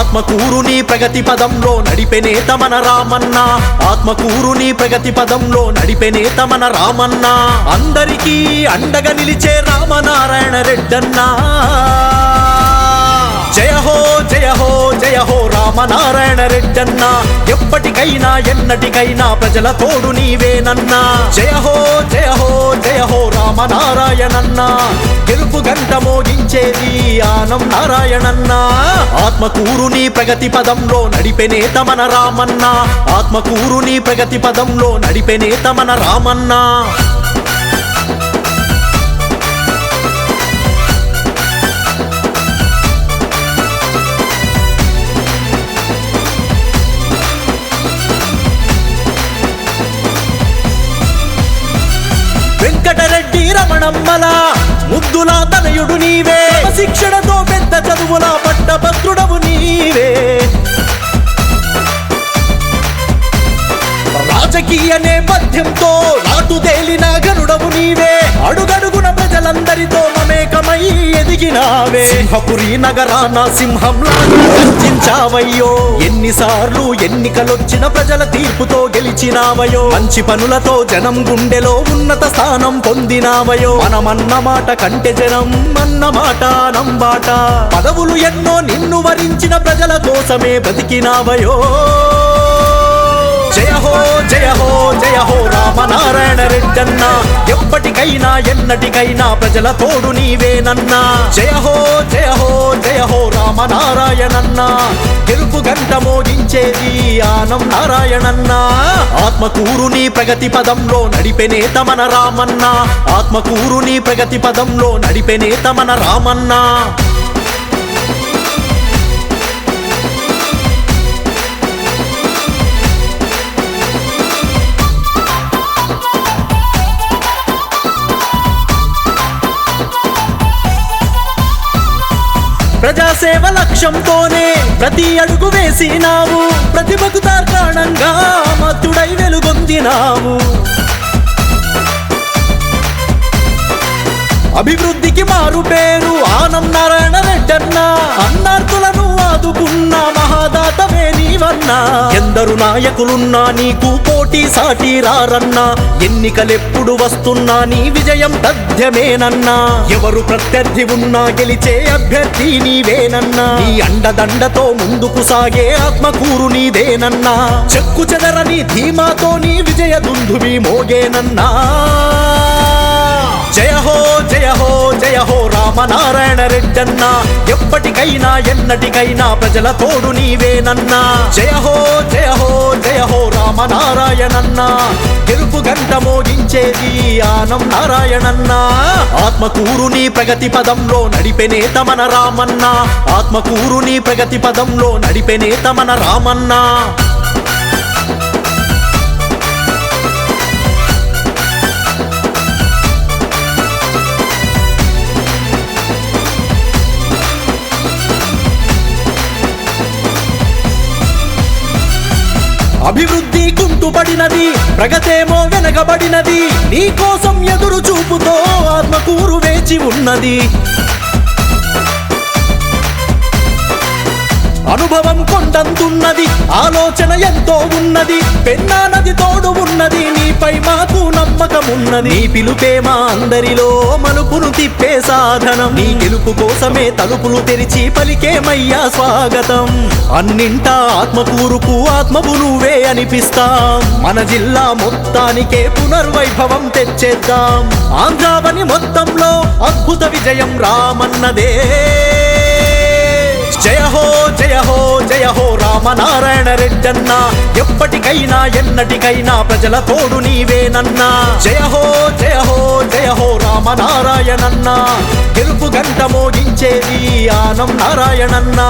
ఆత్మకూరుని ప్రగతి పదంలో తమన రామన్నా. రామన్న ఆత్మకూరుని ప్రగతి పదంలో నడిపెనే తమన రామన్న. అందరికీ అండగా నిలిచే రామనారాయణ రెడ్డన్నా. జయ హో జయ హో జయ హో రామనారాయణ రెడ్డన్న. ఎప్పటికైనా ఎన్నటికైనా ప్రజల తోడు నీవేనన్నా. జయ హో జయ హో జయ హో రామనారాయణన్న. గెలుపు గంట మోగించేది ఆనం నారాయణన్న. ఆత్మకూరుని ప్రగతి పదంలో నడిపెనే తమన రామన్న. ఆత్మకూరుని ప్రగతి పదంలో నడిపెనే తమన రామన్నా. వెంకటరెడ్డి ముద్దుల తనయుడు నీవే. శిక్షణతో పెద్ద చదువుల పట్టభద్రుడవు నీవే. రాజకీయ నేపథ్యంతో నాటు తేలిన గనుడవు నీవే. అడుగడుగున ప్రజలందరితో ఎదిగినావే. సింహపురి నగరాన సింహంలా గర్జించావయ్యో ఎన్నిసార్లు ఎన్నికలొచ్చిన ప్రజల తీర్పుతో గెలిచినావయో మంచి పనులతో జనం గుండెలో ఉన్నత స్థానం పొందినావయో మనమన్న మాట కంటే జనం అన్న మాట నంబాట. పదవులు ఎన్నో నిన్ను వరించిన ప్రజల కోసమే బతికినావయో జయ హో జయ హో జయ హో రామనారాయణ రెడ్డన్నా. ఎప్పటికైనా ఎన్నటికైనా ప్రజల తోడు నీవేనన్నా జయహో జయహో జయహో రామ నారాయణన్నా గెలుపు గంట మోగించేది ఆనం నారాయణన్నా. ఆత్మకూరుని ప్రగతి పదంలో నడిపెనే తమన రామన్నా. ఆత్మకూరుని ప్రగతి పదంలో నడిపెనే తమన రామన్నా. ప్రజాసేవ లక్ష్యంతోనే ప్రతి అడుగు వేసినావు. ప్రతిభకు తార్కాణంగా మత్తుడై వెలుగొందినావు. అభివృద్ధికి మారు పేరు ఆనం నారాయణ రెడ్డన్న. అన్నార్థులను ఆదుకున్న మహాదాతవే నీవన్నా. ఎందరు నాయకులున్నా నీకు పోటీ సాటి రారన్నా. ఎన్నికలెప్పుడు వస్తున్నా నీ విజయం తథ్యమేనన్నా. ఎవరు ప్రత్యర్థి ఉన్నా గెలిచే అభ్యర్థి నీవేనన్నా. నీ అండదండతో ముందుకు సాగే ఆత్మకూరు నీదేనన్నా. చెక్కు చెదరని ధీమాతో నీ విజయ దుందువి మోగేనన్నా. హో రామనారాయణ రెడ్డన్న ఎప్పటికైనా ఎన్నటికైనా ప్రజల తోడు నీవేనన్నా. జయ హో జయ హో జయ హో రామనారాయణన్న గెలుపు గంట మోగించేది ఆనం నారాయణన్న. ఆత్మకూరుని ప్రగతి పదంలో నడిపెనే తమన రామన్న. ఆత్మకూరుని ప్రగతి పదంలో నడిపెనే తమన రామన్నా. అభివృద్ధి కుంటుపడినది ప్రగతేమో వెనకబడినది నీ కోసం ఎదురు చూపుతో ఆత్మకూరు వేచి ఉన్నది. అనుభవం కొండంతున్నది ఆలోచన ఎంతో ఉన్నది పెన్నా నది తోడు ఉన్నది నీపై మాకు నమ్మకం ఉన్నది. నీ పిలుపే మా అందరిలో మలుపును తిప్పే సాధనం. నీ గెలుపు కోసమే తలుపులు తెరిచి పలికేమయ్యా స్వాగతం. అన్నింటా ఆత్మకూరుకు ఆత్మపు నువ్వే అనిపిస్తాం. మన జిల్లా మొత్తానికే పునర్వైభవం తెచ్చేద్దాం. ఆంధ్రావని మొత్తంలో అద్భుత విజయం రామన్నదే. జయ హో జయ హో జయ హో రామనారాయణ రెడ్డన్న. ఎప్పటికైనా ఎన్నటికైనా ప్రజల తోడు నీవేనన్నా. జయ హో జయ హో జయ హో రామనారాయణన్న. గెలుపు గంట మోగించేది ఆనం నారాయణన్నా.